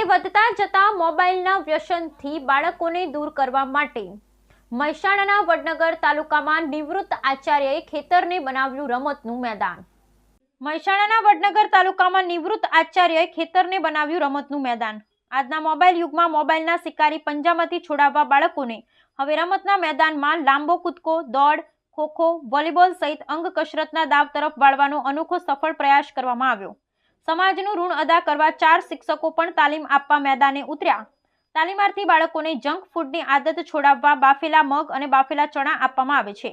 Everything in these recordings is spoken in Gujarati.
ત્યારે વધતા જતા મોબાઈલના વ્યસનથી બાળકોને દૂર કરવા માટે મહેસાણાના વડનગર તાલુકામાં નિવૃત્ત આચાર્યએ ખેતરને બનાવ્યું રમતનું મેદાન. મહેસાણાના વડનગર તાલુકામાં નિવૃત્ત આચાર્યએ ખેતરને બનાવ્યું રમતનું મેદાન. આજના મોબાઈલ યુગમાં મોબાઈલના શિકારી પંજામાંથી છોડાવવા બાળકોને હવે રમતના મેદાનમાં લાંબો કૂદકો, દોડ, ખોખો, વોલીબોલ સહિત અંગ કસરતના દાવ તરફ વાળવાનો અનોખો સફળ પ્રયાસ કરવામાં આવ્યો. સમાજનું ઋણ અદા કરવા ચાર શિક્ષકો પણ તાલીમ આપવા મેદાને ઉતર્યા. તાલીમાર્થી બાળકોને જંક ફૂડની આદત છોડાવવા બાફેલા મગ અને બાફેલા ચણા આપવામાં આવે છે.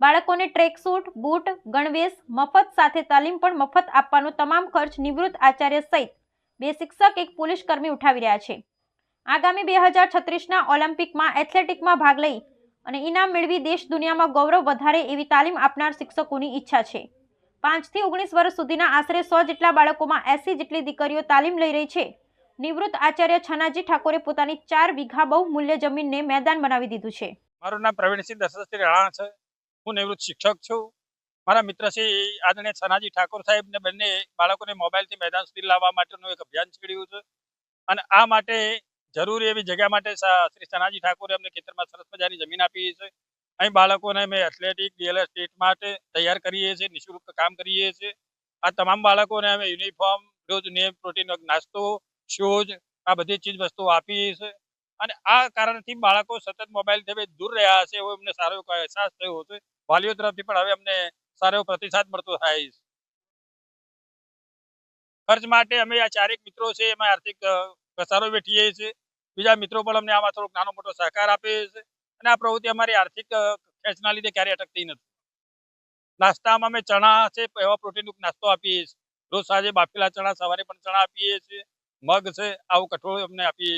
બાળકોને ટ્રેકસૂટ બૂટ, ગણવેશ, મફત સાથે તાલીમ પણ મફત આપવાનો તમામ ખર્ચ નિવૃત્ત આચાર્ય સહિત બે શિક્ષક, એક પોલીસ કર્મી ઉઠાવી રહ્યા છે. આગામી બે હજાર છત્રીસના ઓલિમ્પિકમાં એથ્લેટિકમાં ભાગ લઈ અને ઇનામ મેળવી દેશ દુનિયામાં ગૌરવ વધારે એવી તાલીમ આપનાર શિક્ષકોની ઈચ્છા છે. પાંચથી ઓગણીસ વર્ષ સુધીના આશરે સો જેટલા બાળકોમાં એસી જેટલી દીકરીઓ તાલીમ લઈ રહી છે. નિવૃત્ત આચાર્ય છનાજી ઠાકોરે પોતાની ચાર વીઘા બહુમૂલ્ય જમીનને મેદાન બનાવી દીધું છે. મારું નામ પ્રવીણસિંહ દશરથસિંહ રાણા છે. હું નિવૃત્ત શિક્ષક છું. મારા મિત્ર શ્રી આદરણીય સનાજી ઠાકોર સાહેબને બંને બાળકોને મોબાઈલથી મેદાન સુધી લાવવા માટેનું એક અભિયાન છેડ્યું છે. અને આ માટે જરૂરી એવી જગ્યા માટે શ્રી સનાજી ઠાકોરે અમને ખેતરમાં સરસ મજાની જમીન આપી છે. અહીં બાળકોને અમે એથ્લેટિક ડીએલએસ સ્ટેટ માટે તૈયાર કરીએ છીએ, નિઃશુલ્ક કામ કરીએ છીએ. આ તમામ બાળકોને અમે યુનિફોર્મ રોજ નિયમ પ્રોટીન નાસ્તો શૂઝ આ બધી ચીજ વસ્તુઓ આપીએ છીએ. અને આ કારણથી બાળકો સતત મોબાઈલથી દૂર રહ્યા છે એવો અમને સારો એવો અહેસાસ થયો છે વાલીઓ તરફથી પણ હવે અમને સારો પ્રતિસાદ મળતો થાય છે. ખર્ચ માટે અમે આ ચારેક મિત્રો છે, એમાં આર્થિક ઘસારો વેઠીએ છીએ. બીજા મિત્રો પણ અમને આમાં થોડોક નાનો મોટો સહકાર આપે છે. અને આ પ્રવૃત્તિ અમારી આર્થિક ખેંચના લીધે ક્યારેય અટકતી નથી. નાસ્તામાં અમે ચણા છે, એવા પ્રોટીનયુક્ત નાસ્તો આપીએ છીએ. રોજ સાંજે બાફેલા ચણા, સવારે પણ ચણા આપીએ છીએ. મગ છે, આવું કઠોળ અમને આપીએ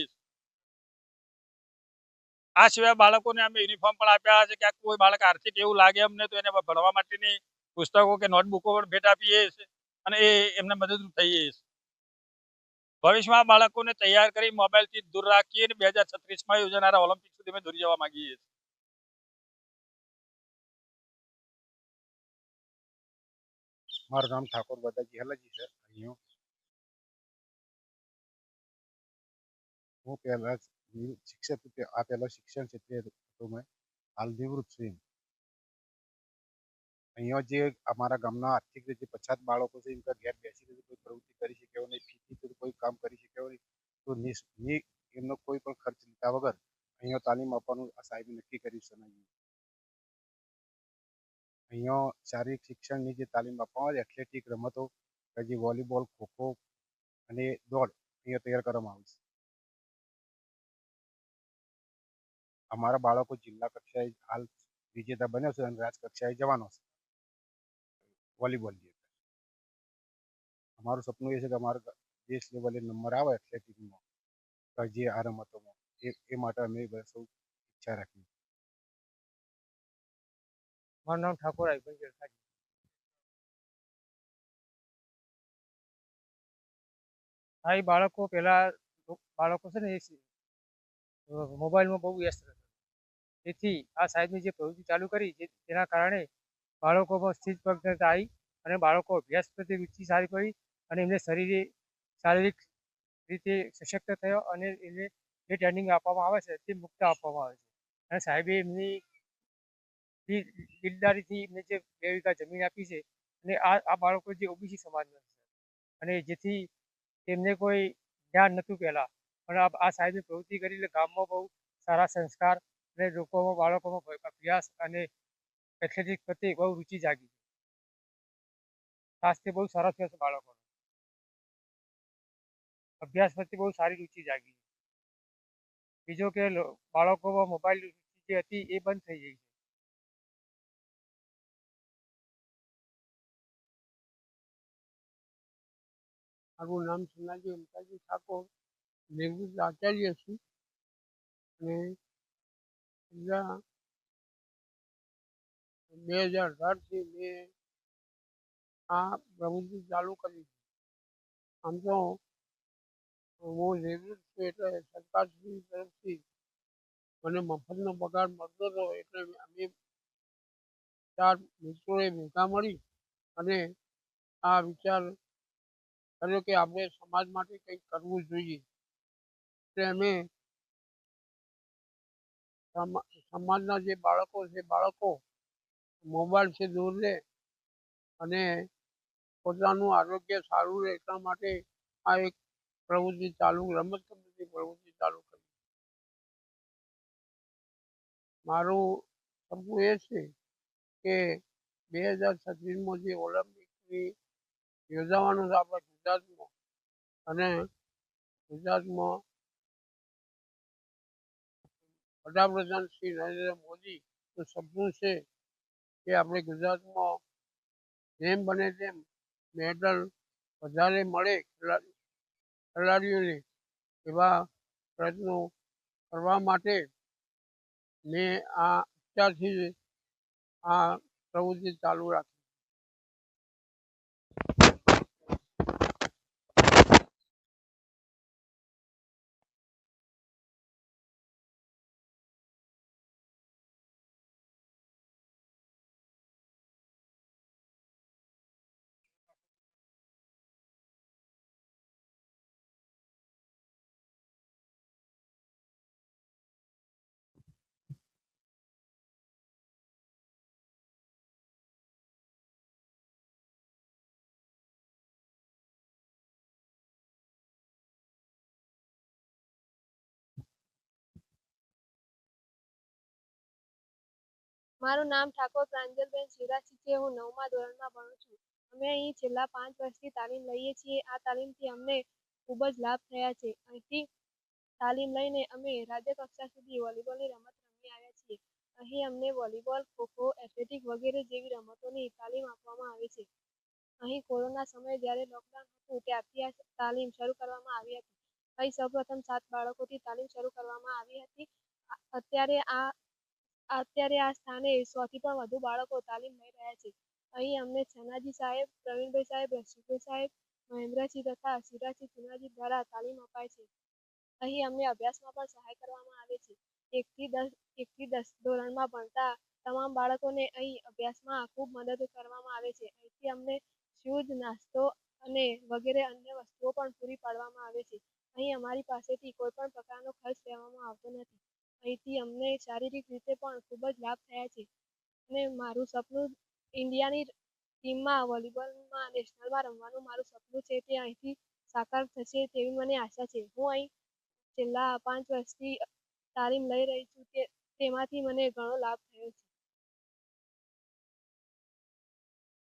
આ સિવાય બાળકોને અમે યુનિફોર્મ પણ આપ્યા છે ક્યાંક કોઈ બાળક આર્થિક એવું લાગે અમને તો એને ભણવા માટેની પુસ્તકો કે નોટબુકો પણ ભેટ આપીએ છીએ અને એ એમને મદદરૂપ થઈએ છીએ. ભવિષ્યમાં બાળકોને તૈયાર કરી મોબાઈલથી દૂર રાખી અને બે હજાર છત્રીસમાં યોજાનારા ઓલિમ્પિક સુધી અમે દોરી જવા માંગીએ છીએ મારું નામ ઠાકોર બદાજી હલાજી છે અહીંયા હું પહેલા શિક્ષક રૂપે આ પહેલો શિક્ષણ ક્ષેત્રે હતો મેં હાલ નિવૃત્ત છું. અહીંયા જે અમારા ગામના આર્થિક રીતે પછાત બાળકો છે, એમના ઘેર બેસીને કોઈ પ્રવૃત્તિ કરી શકે નહીં, ફીથી કોઈ કામ કરી શકે નહીં. તો એમનો કોઈ પણ ખર્ચ લીધા વગર અહીંયા તાલીમ આપવાનું આ સાહેબે નક્કી કર્યું છે અહીંયા શારીરિક શિક્ષણની જે તાલીમ આપવામાં આવે, એથ્લેટિક રમતો પછી વોલીબોલ, ખોખો અને દોડ અહીંયા તૈયાર કરવામાં આવે છે. અમારા બાળકો જિલ્લા કક્ષાએ હાલ વિજેતા બન્યો છે અને રાજ્ય કક્ષાએ જવાનો છે. વોલીબોલની અંદર અમારું સપનું એ છે કે અમારા દેશ લેવલે નંબર આવે એથ્લેટિકમાં જે આ રમતોમાં, એ એ માટે અમે સૌ ઈચ્છા રાખી મારું નામ ઠાકોર આઈબન જરસાજી હા, એ બાળકો પહેલાં બાળકો છે ને એ મોબાઈલમાં બહુ વ્યસ્ત રહેતા તેથી આ સાહેબની જે પ્રવૃત્તિ ચાલુ કરી, જે, તેના કારણે બાળકોમાં સ્થિત પ્રજ્ઞતા આવી અને બાળકો અભ્યાસ પ્રત્યે રુચિ સારી પડી અને એમને શરીરે શારીરિક રીતે સશક્ત થયો અને એને જે ટ્રેનિંગ આપવામાં આવે છે તે મુક્ત આપવામાં આવે છે. અને સાહેબે એમની દિલદારીથી એમને જે બે વીઘા જમીન આપી છે અને આ આ બાળકો જે ઓબીસી સમાજના છે અને જેથી તેમને કોઈ જ્ઞાન નહોતું પહેલાં. પણ આ સાહેબની સાહેબે પ્રવૃત્તિ કરી એટલે ગામમાં બહુ સારા સંસ્કાર અને લોકોમાં, બાળકોમાં અભ્યાસ અને એથ્લેટિક પ્રત્યે બહુ રુચિ જાગી સ્વાસ્થ્ય બહુ સરસ છે બાળકોનું. અભ્યાસ પ્રત્યે બહુ સારી રુચિ જાગી બીજો કે બાળકો મોબાઈલ રુચિ જે હતી એ બંધ થઈ ગઈ છે. મારું નામ સોનાજી અમતાજી ઠાકોર. નિવૃત્ત આચાર્ય છું. અને છેલ્લા બે હજાર અઢારથી મેં આ પ્રવૃત્તિ ચાલુ કરી આમ તો હું નિવૃત્ત છું એટલે સરકારશ્રી તરફથી મને મફતનો પગાર મળતો હતો એટલે અમે ચાર મિત્રોએ ભેગા મળી અને આ વિચાર કર્યો કે આપણે સમાજ માટે કંઈક કરવું જોઈએ. એટલે અમે સમા- સમાજના જે બાળકો છે, બાળકો મોબાઈલથી દૂર રહે અને પોતાનું આરોગ્ય સારું રહે એટલા માટે આ એક પ્રવૃત્તિ ચાલુ રમત ગમતની પ્રવૃત્તિ ચાલુ કરી. મારું સપનું એ છે કે બે હજાર છત્રીસમાં જે ઓલિમ્પિકની યોજાવાનું છે આપણા ગુજરાતમાં અને ગુજરાતમાં વડાપ્રધાન શ્રી નરેન્દ્ર મોદીનું સપનું છે કે આપણે ગુજરાતમાં જેમ બને તેમ મેડલ વધારે મળે ખેલાડી ખેલાડીઓને એવા પ્રયત્નો કરવા માટે મેં આ અત્યારથી આ પ્રવૃત્તિ ચાલુ રાખી. મારું નામ ઠાકોર પ્રાંજલબેન શિવરાજસિંહ છે. હું નવમા ધોરણમાં ભણું છું. અમે અહીં છેલ્લા પાંચ વર્ષથી તાલીમ લઈએ છીએ. આ તાલીમથી અમને ખૂબ જ લાભ થયા છે. અહીંથી તાલીમ લઈને અમે રાજ્ય કક્ષા સુધી વોલીબોલની રમત રમી આવ્યા છીએ. અહીં અમને વોલીબોલ, ખોખો, એથ્લેટિક વગેરે જેવી રમતોની તાલીમ આપવામાં આવે છે. અહીં કોરોના સમયે જ્યારે લોકડાઉન હતું ત્યારથી આ તાલીમ શરૂ કરવામાં આવી હતી. અહીં સૌપ્રથમ સાત બાળકોથી તાલીમ શરૂ કરવામાં આવી હતી. અત્યારે આ અત્યારે આ સ્થાને સોથી પણ વધુ બાળકો તાલીમ લઈ રહ્યા છે. અહીં અમને છનાજી સાહેબ, પ્રવીણભાઈ સાહેબ, રસિકભાઈ સાહેબ, મહેન્દ્રસિંહ તથા શિવરાજસિંહ ચુનાજી દ્વારા તાલીમ અપાય છે. અહીં અમને અભ્યાસમાં પણ સહાય કરવામાં આવે છે. એકથી દસ એકથી દસ ધોરણમાં ભણતા તમામ બાળકોને અહીં અભ્યાસમાં ખૂબ મદદ કરવામાં આવે છે. અહીંથી અમને શૂઝ નાસ્તો અને વગેરે અન્ય વસ્તુઓ પણ પૂરી પાડવામાં આવે છે. અહીં અમારી પાસેથી કોઈ પણ પ્રકારનો ખર્ચ લેવામાં આવતો નથી. અહીંથી અમને શારીરિક રીતે પણ ખૂબ જ લાભ થયા છે. અને મારું સપનું ઇન્ડિયાની ટીમમાં, વોલીબોલમાં, નેશનલમાં રમવાનું મારું સપનું છે તે અહીંથી સાકાર થશે તેવી મને આશા છે. હું અહીં છેલ્લા પાંચ વર્ષથી તાલીમ લઈ રહી છું કે તેમાંથી મને ઘણો લાભ થયો છે.